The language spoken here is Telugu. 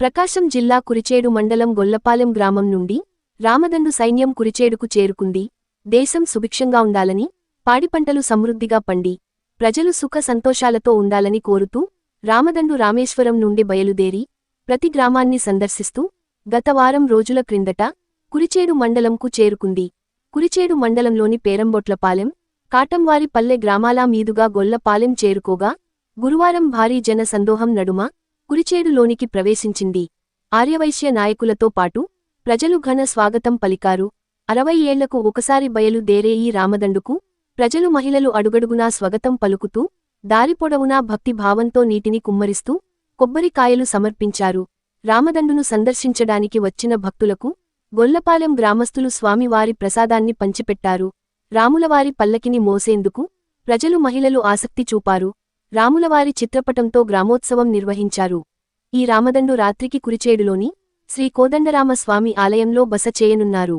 ప్రకాశం జిల్లా కురిచేడు మండలం గొల్లపాలెం గ్రామం నుండి రామదండు సైన్యం కురిచేడుకు చేరుకుంది. దేశం సుభిక్షంగా ఉండాలని పాడిపంటలు సమృద్ధిగా పండి ప్రజలు సుఖ సంతోషాలతో ఉండాలని కోరుతూ రామదండు రామేశ్వరం నుండి బయలుదేరి ప్రతి గ్రామాన్ని సందర్శిస్తూ గత వారం రోజుల క్రిందట కురిచేడు మండలంకు చేరుకుంది. కురిచేడు మండలంలోని పేరంబొట్లపాలెం కాటంవారి పల్లె గ్రామాల మీదుగా గొల్లపాలెం చేరుకోగా గురువారం భారీ జన సందోహం నడుమ కురిచేడులోనికి ప్రవేశించింది. ఆర్యవైశ్య నాయకులతో పాటు ప్రజలు ఘన స్వాగతం పలికారు. అరవై ఏళ్ళకు ఒకసారి బయలుదేరే ఈ రామదండుకు ప్రజలు మహిళలు అడుగడుగునా స్వగతం పలుకుతూ దారిపొడవునా భక్తి భావంతో నీటిని కుమ్మరిస్తూ కొబ్బరికాయలు సమర్పించారు. రామదండును సందర్శించడానికి వచ్చిన భక్తులకు గొల్లపాలెం గ్రామస్థులు స్వామివారి ప్రసాదాన్ని పంచిపెట్టారు. రాములవారి పల్లకిని మోసేందుకు ప్రజలు మహిళలు ఆసక్తి చూపారు. రాములవారి చిత్రపటంతో గ్రామోత్సవం నిర్వహించారు. ఈ రామదండు రాత్రికి కురిచేడులోని శ్రీ కోదండరామ స్వామి ఆలయంలో బస చేయనున్నారు.